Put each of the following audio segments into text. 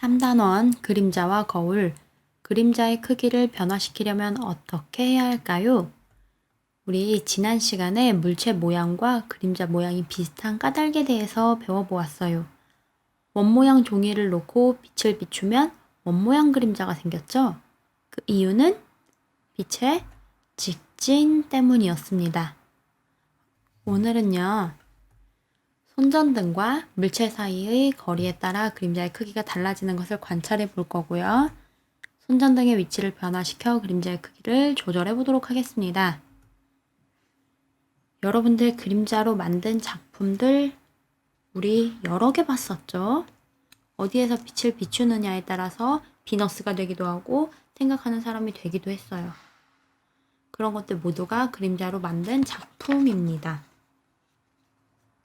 3단원 그림자와 거울 그림자의 크기를 변화시키려면 어떻게 해야 할까요? 우리 지난 시간에 물체 모양과 그림자 모양이 비슷한 까닭에 대해서 배워보았어요. 원모양 종이를 놓고 빛을 비추면 원모양 그림자가 생겼죠? 그 이유는 빛의 직진 때문이었습니다. 오늘은요, 손전등과 물체 사이의 거리에 따라 그림자의 크기가 달라지는 것을 관찰해 볼 거고요. 손전등의 위치를 변화시켜 그림자의 크기를 조절해 보도록 하겠습니다. 여러분들 그림자로 만든 작품들 우리 여러 개 봤었죠? 어디에서 빛을 비추느냐에 따라서 비너스가 되기도 하고 생각하는 사람이 되기도 했어요. 그런 것들 모두가 그림자로 만든 작품입니다.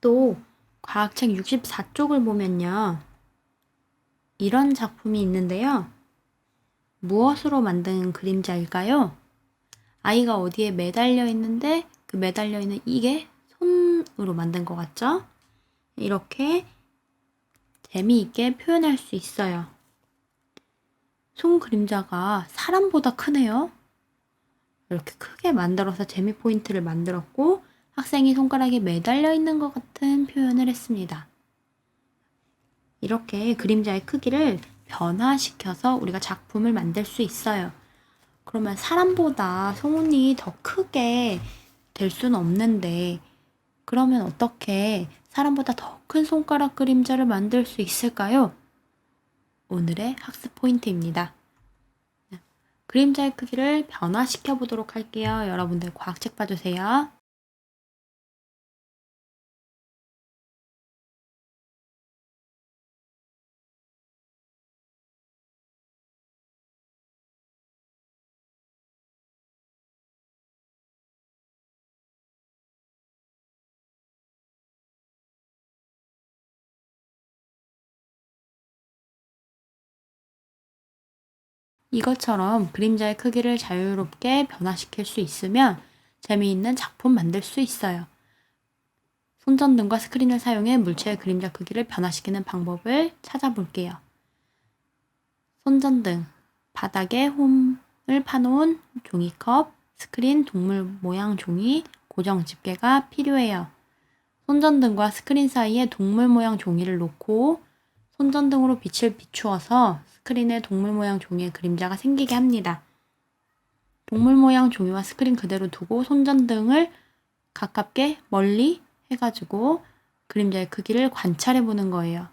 또 과학책 64쪽을 보면요. 이런 작품이 있는데요. 무엇으로 만든 그림자일까요? 아이가 어디에 매달려 있는데 그 매달려 있는 이게 손으로 만든 것 같죠? 이렇게 재미있게 표현할 수 있어요. 손 그림자가 사람보다 크네요. 이렇게 크게 만들어서 재미 포인트를 만들었고 학생이 손가락에 매달려 있는 것 같은 표현을 했습니다. 이렇게 그림자의 크기를 변화시켜서 우리가 작품을 만들 수 있어요. 그러면 사람보다 손이 더 크게 될 수는 없는데, 그러면 어떻게 사람보다 더 큰 손가락 그림자를 만들 수 있을까요? 오늘의 학습 포인트입니다. 그림자의 크기를 변화시켜 보도록 할게요. 여러분들 과학책 봐주세요. 이것처럼 그림자의 크기를 자유롭게 변화시킬 수 있으면 재미있는 작품 만들 수 있어요. 손전등과 스크린을 사용해 물체의 그림자 크기를 변화시키는 방법을 찾아볼게요. 손전등, 바닥에 홈을 파놓은 종이컵, 스크린, 동물 모양 종이, 고정 집게가 필요해요. 손전등과 스크린 사이에 동물 모양 종이를 놓고 손전등으로 빛을 비추어서 스크린에 동물 모양 종이의 그림자가 생기게 합니다. 동물 모양 종이와 스크린 그대로 두고 손전등을 가깝게 멀리 해가지고 그림자의 크기를 관찰해 보는 거예요.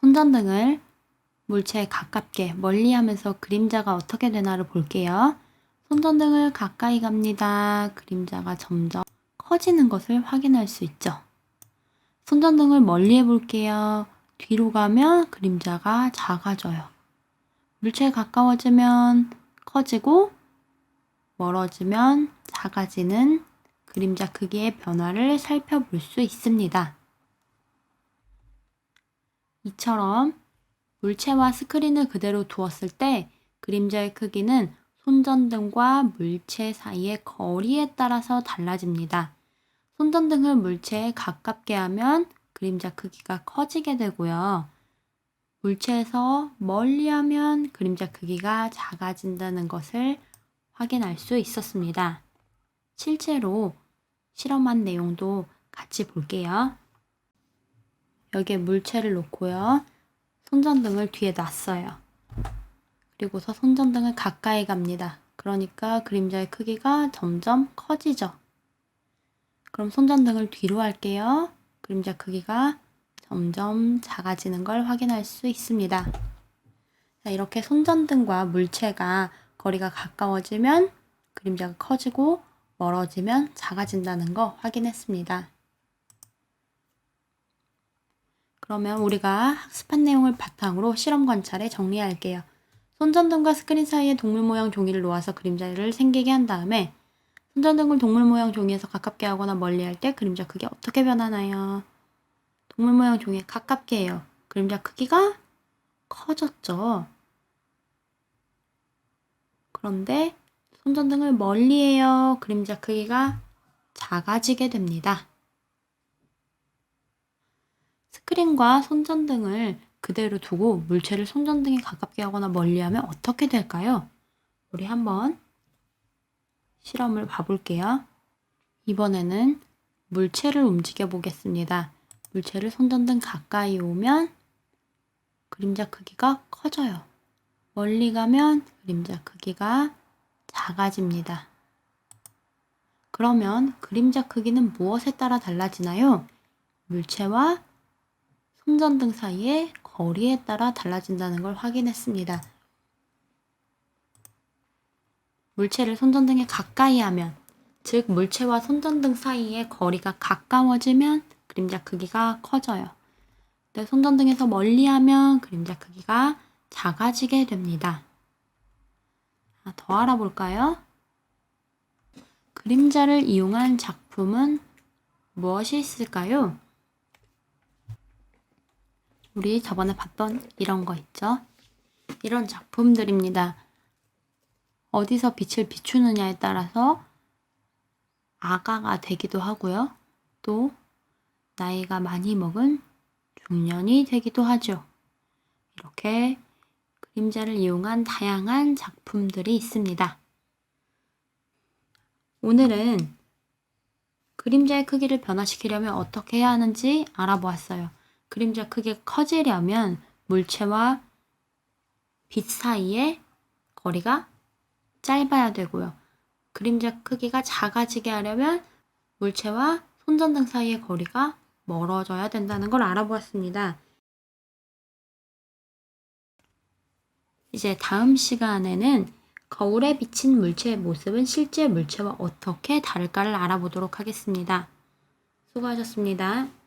손전등을 물체에 가깝게 멀리 하면서 그림자가 어떻게 되나를 볼게요. 손전등을 가까이 갑니다. 그림자가 점점 커지는 것을 확인할 수 있죠. 손전등을 멀리 해볼게요. 뒤로 가면 그림자가 작아져요. 물체에 가까워지면 커지고 멀어지면 작아지는 그림자 크기의 변화를 살펴볼 수 있습니다. 이처럼 물체와 스크린을 그대로 두었을 때 그림자의 크기는 손전등과 물체 사이의 거리에 따라서 달라집니다. 손전등을 물체에 가깝게 하면 그림자 크기가 커지게 되고요. 물체에서 멀리 하면 그림자 크기가 작아진다는 것을 확인할 수 있었습니다. 실제로 실험한 내용도 같이 볼게요. 여기에 물체를 놓고요. 손전등을 뒤에 놨어요. 그리고서 손전등을 가까이 갑니다. 그러니까 그림자의 크기가 점점 커지죠. 그럼 손전등을 뒤로 할게요. 그림자 크기가 점점 작아지는 걸 확인할 수 있습니다. 자, 이렇게 손전등과 물체가 거리가 가까워지면 그림자가 커지고 멀어지면 작아진다는 거 확인했습니다. 그러면 우리가 학습한 내용을 바탕으로 실험 관찰에 정리할게요. 손전등과 스크린 사이에 동물 모양 종이를 놓아서 그림자를 생기게 한 다음에 손전등을 동물 모양 종이에서 가깝게 하거나 멀리 할 때 그림자 크기 어떻게 변하나요? 동물 모양 종이에 가깝게 해요. 그림자 크기가 커졌죠. 그런데 손전등을 멀리 해요. 그림자 크기가 작아지게 됩니다. 스크린과 손전등을 그대로 두고 물체를 손전등에 가깝게 하거나 멀리 하면 어떻게 될까요? 우리 한번 실험을 봐볼게요. 이번에는 물체를 움직여 보겠습니다. 물체를 손전등 가까이 오면 그림자 크기가 커져요. 멀리 가면 그림자 크기가 작아집니다. 그러면 그림자 크기는 무엇에 따라 달라지나요? 물체와 손전등 사이의 거리에 따라 달라진다는 걸 확인했습니다. 물체를 손전등에 가까이 하면, 즉 물체와 손전등 사이의 거리가 가까워지면 그림자 크기가 커져요. 네, 손전등에서 멀리 하면 그림자 크기가 작아지게 됩니다. 아, 더 알아볼까요? 그림자를 이용한 작품은 무엇이 있을까요? 우리 저번에 봤던 이런 거 있죠? 이런 작품들입니다. 어디서 빛을 비추느냐에 따라서 아가가 되기도 하고요. 또 나이가 많이 먹은 중년이 되기도 하죠. 이렇게 그림자를 이용한 다양한 작품들이 있습니다. 오늘은 그림자의 크기를 변화시키려면 어떻게 해야 하는지 알아보았어요. 그림자 크기가 커지려면 물체와 빛 사이의 거리가 짧아야 되고요. 그림자 크기가 작아지게 하려면 물체와 손전등 사이의 거리가 멀어져야 된다는 걸 알아보았습니다. 이제 다음 시간에는 거울에 비친 물체의 모습은 실제 물체와 어떻게 다를까를 알아보도록 하겠습니다. 수고하셨습니다.